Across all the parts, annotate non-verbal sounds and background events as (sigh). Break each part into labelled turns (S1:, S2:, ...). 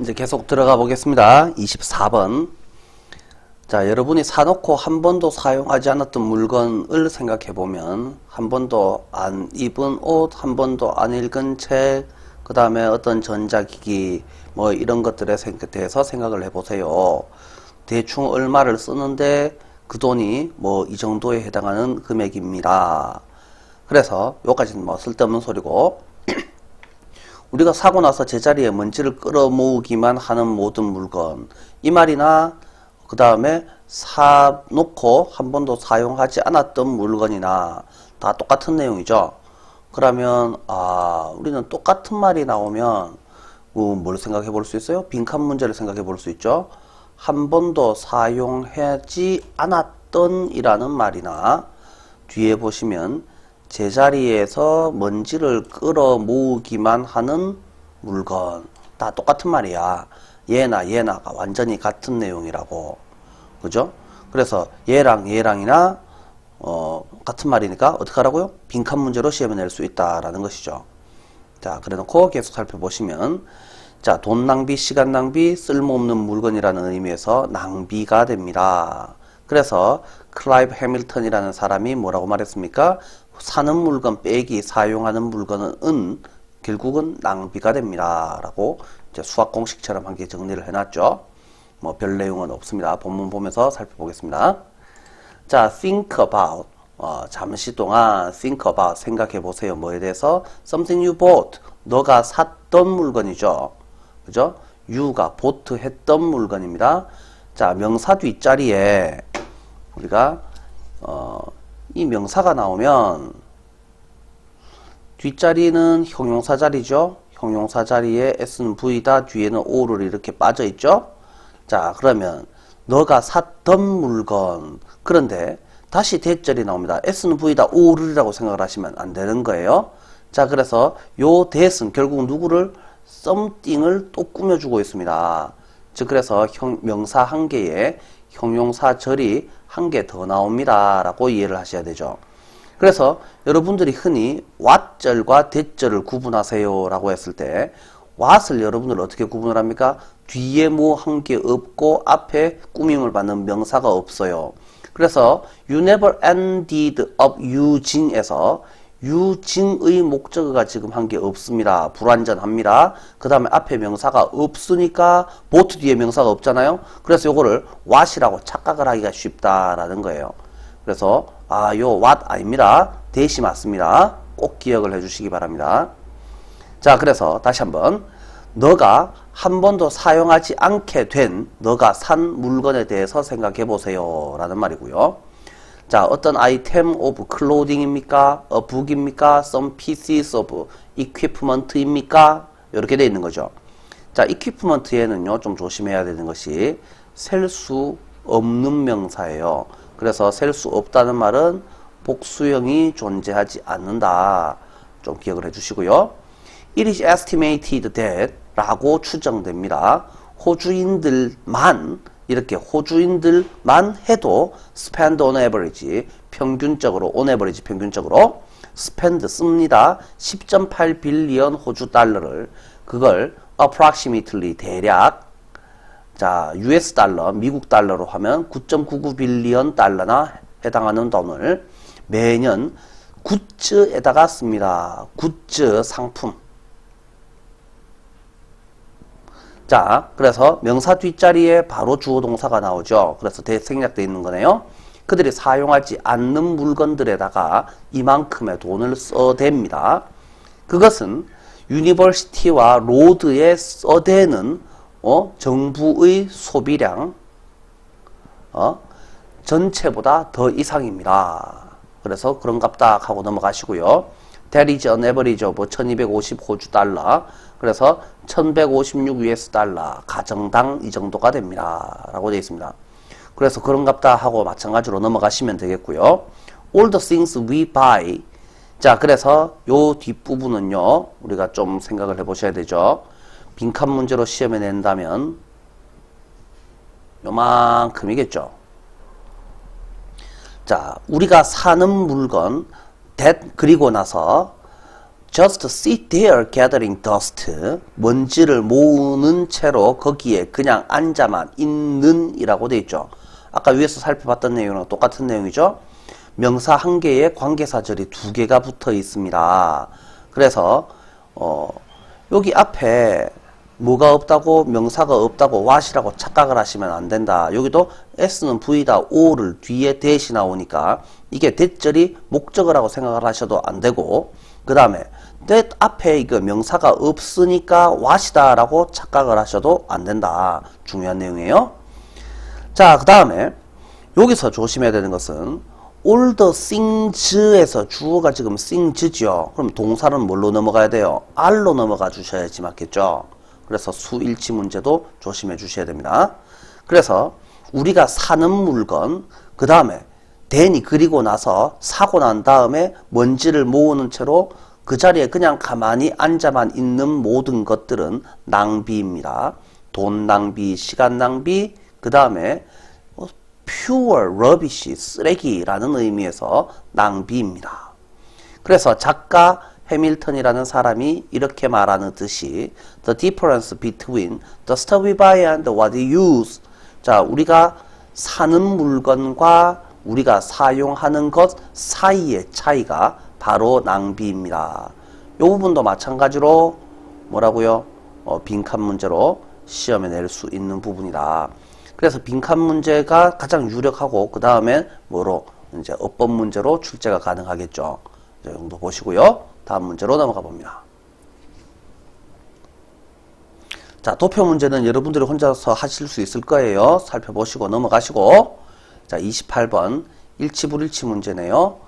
S1: 이제 계속 들어가 보겠습니다. 24번. 자, 여러분이 사놓고 한 번도 사용하지 않았던 물건을 생각해 보면, 한 번도 안 입은 옷, 한 번도 안 읽은 책, 그 다음에 어떤 전자기기, 뭐 이런 것들에 생- 대해서 생각을 해 보세요. 대충 얼마를 쓰는데 그 돈이 뭐 이 정도에 해당하는 금액입니다. 그래서 요까지는 뭐 쓸데없는 소리고, 우리가 사고 나서 제자리에 먼지를 끌어모으기만 하는 모든 물건 이 말이나 그 다음에 사놓고 한 번도 사용하지 않았던 물건이나 다 똑같은 내용이죠. 그러면 아 우리는 똑같은 말이 나오면 어, 뭘 생각해 볼 수 있어요? 빈칸 문제를 생각해 볼 수 있죠. 한 번도 사용하지 않았던 이라는 말이나 뒤에 보시면 제자리에서 먼지를 끌어 모으기만 하는 물건 다 똑같은 말이야. 얘나 얘나가 완전히 같은 내용이라고. 그죠? 그래서 얘랑 얘랑이나 어, 같은 말이니까 어떻게 하라고요? 빈칸 문제로 시험에 낼 수 있다라는 것이죠. 자, 그래 놓고 계속 살펴보시면 자, 돈 낭비, 시간 낭비, 쓸모없는 물건이라는 의미에서 낭비가 됩니다. 그래서 클라이브 해밀턴이라는 사람이 뭐라고 말했습니까? 사는 물건 빼기 사용하는 물건은 은 결국은 낭비가 됩니다. 라고 이제 수학 공식처럼 한 개 정리를 해놨죠. 뭐 별 내용은 없습니다. 본문 보면서 살펴보겠습니다. 자, think about. 어, 잠시 동안 think about 생각해 보세요. 뭐에 대해서? something you bought. 너가 샀던 물건이죠. 그죠? you가 bought 했던 물건입니다. 자, 명사 뒷자리에 우리가 어, 이 명사가 나오면 뒷자리는 형용사 자리죠. 형용사 자리에 s는 v다 뒤에는 o를 이렇게 빠져 있죠. 자, 그러면 너가 샀던 물건 그런데 다시 대절이 나옵니다. s는 v다 o를이라고 생각을 하시면 안 되는 거예요. 자, 그래서 요 that은 결국 누구를 something을 또 꾸며주고 있습니다. 즉 그래서 형, 명사 한 개에 형용사 절이 한 개 더 나옵니다. 라고 이해를 하셔야 되죠. 그래서 여러분들이 흔히 what절과 that절을 구분하세요 라고 했을 때 what을 여러분들 어떻게 구분을 합니까? 뒤에 뭐한게 없고 앞에 꾸밈을 받는 명사가 없어요. 그래서 you never ended up using에서 using의 목적어가 지금 한 게 없습니다. 불완전합니다. 그 다음에 앞에 명사가 없으니까 보트 뒤에 명사가 없잖아요. 그래서 요거를 what이라고 착각을 하기가 쉽다라는 거예요. 그래서 아, 요 what 아닙니다. 대시 맞습니다. 꼭 기억을 해 주시기 바랍니다. 자, 그래서 다시 한번 너가 한 번도 사용하지 않게 된 너가 산 물건에 대해서 생각해 보세요. 라는 말이고요. 자, 어떤 아이템 오브 클로딩입니까? 어, 북입니까? some pieces of equipment입니까? 이렇게 돼 있는 거죠. 자, equipment에는요, 좀 조심해야 되는 것이 셀 수 없는 명사예요. 그래서 셀 수 없다는 말은 복수형이 존재하지 않는다. 좀 기억을 해 주시고요. It is estimated that 라고 추정됩니다. 호주인들만 이렇게 호주인들만 해도 spend on average 평균적으로 on average 평균적으로 spend 씁니다. 10.8 빌리언 호주 달러를 그걸 approximately 대략 자, US 달러, 미국 달러로 하면 9.99 빌리언 달러나 해당하는 돈을 매년 굿즈에다가 씁니다. 굿즈 상품. 자, 그래서 명사 뒷자리에 바로 주어 동사가 나오죠. 그래서 대생략되어 있는 거네요. 그들이 사용하지 않는 물건들에다가 이만큼의 돈을 써댑니다. 그것은 유니버시티와 로드에 써대는 어, 정부의 소비량 어, 전체보다 더 이상입니다. 그래서 그런갑다 하고 넘어가시고요. Is an average of 1250 호주 달러. 그래서 1156 US 달러 가정당 이 정도가 됩니다. 라고 되어 있습니다. 그래서 그런갑다 하고 마찬가지로 넘어가시면 되겠고요. All the things we buy. 자, 그래서 요 뒷부분은요. 우리가 좀 생각을 해 보셔야 되죠. 빈칸 문제로 시험에 낸다면 요만큼이겠죠. 자, 우리가 사는 물건 that 그리고 나서 just sit there gathering dust. 먼지를 모으는 채로 거기에 그냥 앉아만 있는 이라고 돼 있죠. 아까 위에서 살펴봤던 내용이랑 똑같은 내용이죠. 명사 한 개에 관계사절이 두 개가 붙어 있습니다. 그래서 어, 여기 앞에 뭐가 없다고 명사가 없다고 what이라고 착각을 하시면 안 된다. 여기도 s는 v다 o를 뒤에 대시 나오니까 이게 대절이 목적을 하고 생각을 하셔도 안 되고 그 다음에 that 앞에 이거 명사가 없으니까 what이다 라고 착각을 하셔도 안 된다. 중요한 내용이에요. 자, 그 다음에 여기서 조심해야 되는 것은 all the things에서 주어가 지금 things죠. 그럼 동사는 뭘로 넘어가야 돼요? R로 넘어가 주셔야지 맞겠죠. 그래서 수일치 문제도 조심해 주셔야 됩니다. 그래서 우리가 사는 물건, 그 다음에 대니 그리고 나서 사고 난 다음에 먼지를 모으는 채로 그 자리에 그냥 가만히 앉아만 있는 모든 것들은 낭비입니다. 돈 낭비, 시간 낭비, 그 다음에 pure rubbish, 쓰레기라는 의미에서 낭비입니다. 그래서 작가 해밀턴이라는 사람이 이렇게 말하는 듯이 the difference between the stuff we buy and what we use. 자, 우리가 사는 물건과 우리가 사용하는 것 사이의 차이가 바로 낭비입니다. 이 부분도 마찬가지로 뭐라고요? 어, 빈칸 문제로 시험에 낼 수 있는 부분이다. 그래서 빈칸 문제가 가장 유력하고 그 다음에 뭐로 이제 어법 문제로 출제가 가능하겠죠. 이 정도 보시고요. 다음 문제로 넘어가 봅니다. 자, 도표 문제는 여러분들이 혼자서 하실 수 있을 거예요. 살펴보시고 넘어가시고. 자, 28번 일치불일치 문제네요.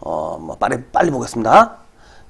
S1: 어, 뭐 빨리 빨리 보겠습니다.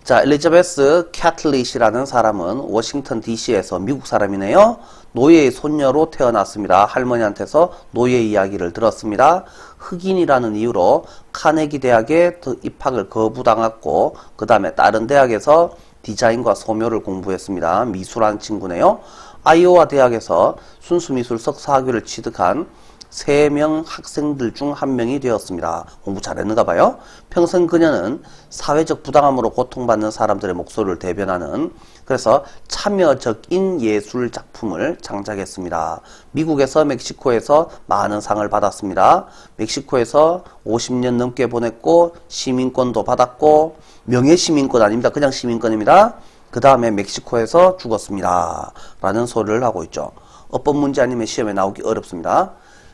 S1: 자, 엘리자베스 캐틀릿이라는 사람은 워싱턴 DC에서 미국 사람이네요. 노예의 손녀로 태어났습니다. 할머니한테서 노예 이야기를 들었습니다. 흑인이라는 이유로 카네기 대학에 입학을 거부당했고 그 다음에 다른 대학에서 디자인과 소묘를 공부했습니다. 미술한 친구네요. 아이오와 대학에서 순수미술 석사학위를 취득한 세 명 학생들 중 한 명이 되었습니다. 공부 잘했는가 봐요. 평생 그녀는 사회적 부당함으로 고통받는 사람들의 목소리를 대변하는 그래서 참여적인 예술 작품을 창작했습니다. 미국에서 멕시코에서 많은 상을 받았습니다. 멕시코에서 50년 넘게 보냈고 시민권도 받았고 명예 시민권 아닙니다. 그냥 시민권입니다. 그 다음에 멕시코에서 죽었습니다. 라는 소리를 하고 있죠. 어법 문제 아니면 시험에 나오기 어렵습니다.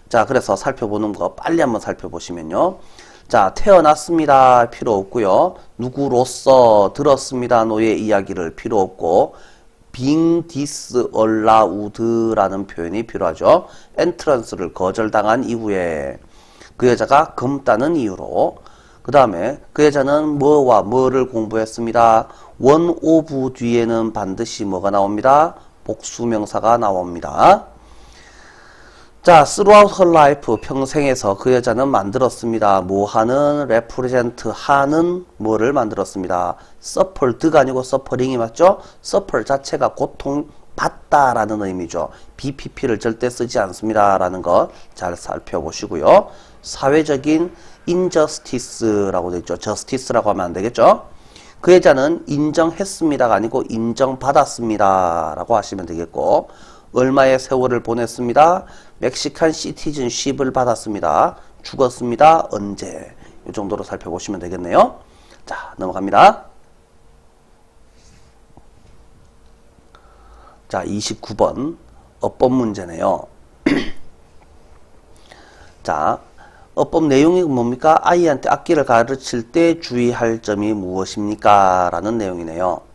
S1: 자, 그래서 살펴보는 거 빨리 한번 살펴보시면요. 자, 태어났습니다. 필요 없고요. 누구로서 들었습니다. 노예 이야기를 필요 없고 being disallowed라는 표현이 필요하죠. entrance를 거절당한 이후에 그 여자가 금 따는 이유로 그 다음에 그 여자는 뭐와 뭐를 공부했습니다. 원 오브 뒤에는 반드시 뭐가 나옵니다. 복수명사가 나옵니다. 자, throughout her life 평생에서 그 여자는 만들었습니다. 뭐 하는 represent 하는 뭐를 만들었습니다. suffered가 아니고 suffering이 맞죠? suffer 자체가 고통 받다라는 의미죠. BPP를 절대 쓰지 않습니다라는 거잘 살펴보시고요. 사회적인 injustice라고 되어 있죠. justice라고 하면 안 되겠죠? 그 여자는 인정했습니다가 아니고 인정받았습니다라고 하시면 되겠고 얼마의 세월을 보냈습니다. 멕시칸 시티즌십을 받았습니다. 죽었습니다. 언제? 이 정도로 살펴보시면 되겠네요. 자, 넘어갑니다. 자, 29번 어법 문제네요. (clears throat) 자, 어법 내용이 뭡니까? 아이한테 악기를 가르칠 때 주의할 점이 무엇입니까? 라는 내용이네요.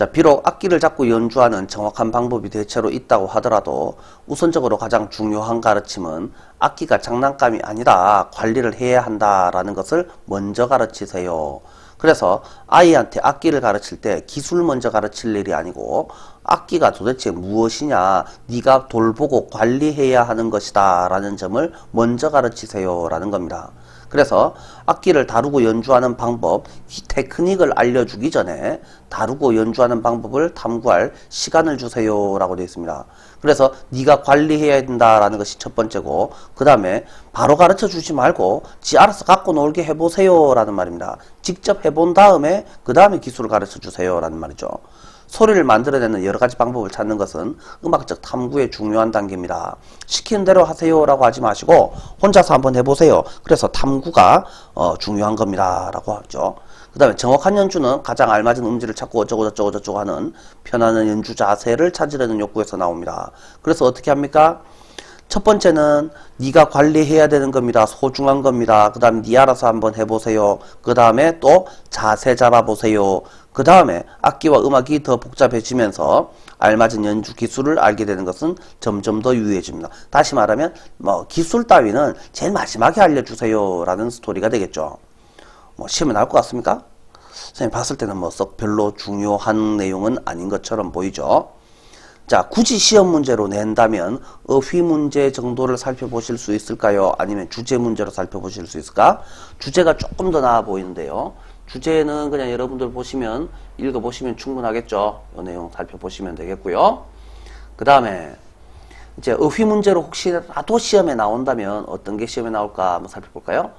S1: 자, 비록 악기를 잡고 연주하는 정확한 방법이 대체로 있다고 하더라도 우선적으로 가장 중요한 가르침은 악기가 장난감이 아니라 관리를 해야 한다라는 것을 먼저 가르치세요. 그래서 아이한테 악기를 가르칠 때 기술 먼저 가르칠 일이 아니고 악기가 도대체 무엇이냐 네가 돌보고 관리해야 하는 것이다 라는 점을 먼저 가르치세요 라는 겁니다. 그래서 악기를 다루고 연주하는 방법, 이 테크닉을 알려주기 전에 다루고 연주하는 방법을 탐구할 시간을 주세요 라고 되어 있습니다. 그래서 네가 관리해야 된다라는 것이 첫 번째고 그 다음에 바로 가르쳐 주지 말고 지 알아서 갖고 놀게 해보세요 라는 말입니다. 직접 해본 다음에 그 다음에 기술을 가르쳐 주세요 라는 말이죠. 소리를 만들어내는 여러 가지 방법을 찾는 것은 음악적 탐구의 중요한 단계입니다. 시키는 대로 하세요라고 하지 마시고 혼자서 한번 해보세요. 그래서 탐구 가 어, 중요한 겁니다라고 하죠. 그 다음에 정확한 연주는 가장 알맞은 음질을 찾고 어쩌고 저쩌고 저쩌고 하는 편안한 연주 자세를 찾으려는 욕구에서 나옵니다. 그래서 어떻게 합니까? 첫 번째는 네가 관리해야 되는 겁니다. 소중한 겁니다. 그 다음에 네 알아서 한번 해보세요. 그 다음에 또 자세 잡아보세요. 그 다음에 악기와 음악이 더 복잡해지면서 알맞은 연주 기술을 알게 되는 것은 점점 더 유해집니다. 다시 말하면 뭐 기술 따위는 제일 마지막에 알려주세요 라는 스토리가 되겠죠. 뭐 시험에 나올 것 같습니까? 선생님 봤을 때는 뭐 썩 별로 중요한 내용은 아닌 것처럼 보이죠. 자, 굳이 시험 문제로 낸다면 어휘 문제 정도를 살펴보실 수 있을까요? 아니면 주제 문제로 살펴보실 수 있을까? 주제가 조금 더 나아 보이는데요. 주제는 그냥 여러분들 보시면 읽어보시면 충분하겠죠. 이 내용 살펴보시면 되겠고요. 그 다음에 이제 어휘 문제로 혹시라도 시험에 나온다면 어떤 게 시험에 나올까 한번 살펴볼까요?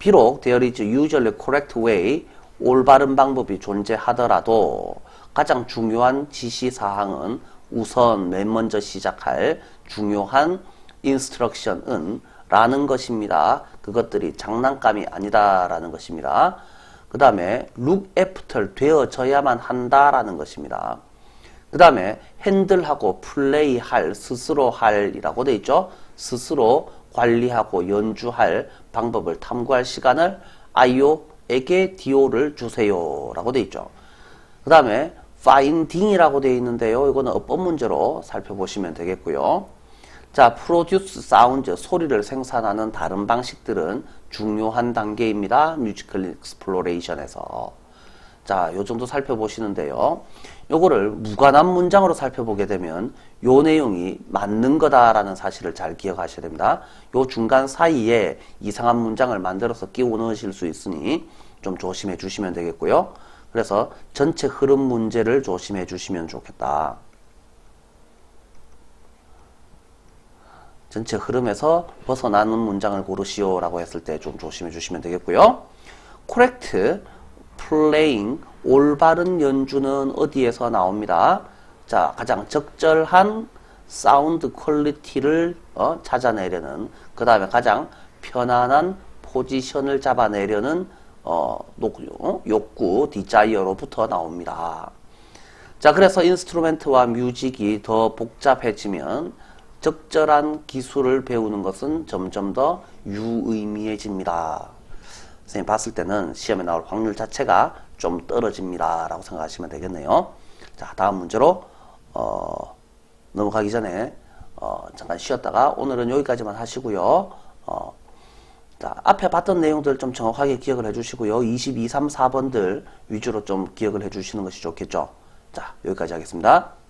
S1: 비록 there is usually correct way 올바른 방법이 존재하더라도 가장 중요한 지시사항은 우선 맨 먼저 시작할 중요한 instruction은 라는 것입니다. 그것들이 장난감이 아니다라는 것입니다. 그 다음에 look after 되어져야만 한다라는 것입니다. 그 다음에 핸들하고 플레이할, 스스로 할이라고 돼 있죠. 스스로 관리하고 연주할 방법을 탐구할 시간을 아이오에게 디오를 주세요 라고 돼 있죠. 그 다음에 finding이라고 되어 있는데요. 이거는 어법 문제로 살펴보시면 되겠고요. 자, produce sound, 소리를 생산하는 다른 방식들은 중요한 단계입니다. 뮤지컬 익스플로레이션에서. 자, 요 정도 살펴보시는데요. 요거를 무관한 문장으로 살펴보게 되면 요 내용이 맞는 거다라는 사실을 잘 기억하셔야 됩니다. 요 중간 사이에 이상한 문장을 만들어서 끼워 넣으실 수 있으니 좀 조심해 주시면 되겠고요. 그래서 전체 흐름 문제를 조심해 주시면 좋겠다. 전체 흐름에서 벗어나는 문장을 고르시오 라고 했을 때 좀 조심해 주시면 되겠고요. correct playing 올바른 연주는 어디에서 나옵니다. 자, 가장 적절한 사운드 퀄리티를 어, 찾아내려는 그 다음에 가장 편안한 포지션을 잡아내려는 어, 녹, 욕구, 디자이어로부터 나옵니다. 자, 그래서 인스트루멘트와 뮤직이 더 복잡해지면 적절한 기술을 배우는 것은 점점 더 유의미해집니다. 선생님 봤을 때는 시험에 나올 확률 자체가 좀 떨어집니다. 라고 생각하시면 되겠네요. 자, 다음 문제로, 어, 넘어가기 전에, 어, 잠깐 쉬었다가 오늘은 여기까지만 하시고요. 어, 자, 앞에 봤던 내용들 좀 정확하게 기억을 해주시고요. 22, 3, 4번들 위주로 좀 기억을 해주시는 것이 좋겠죠. 자, 여기까지 하겠습니다.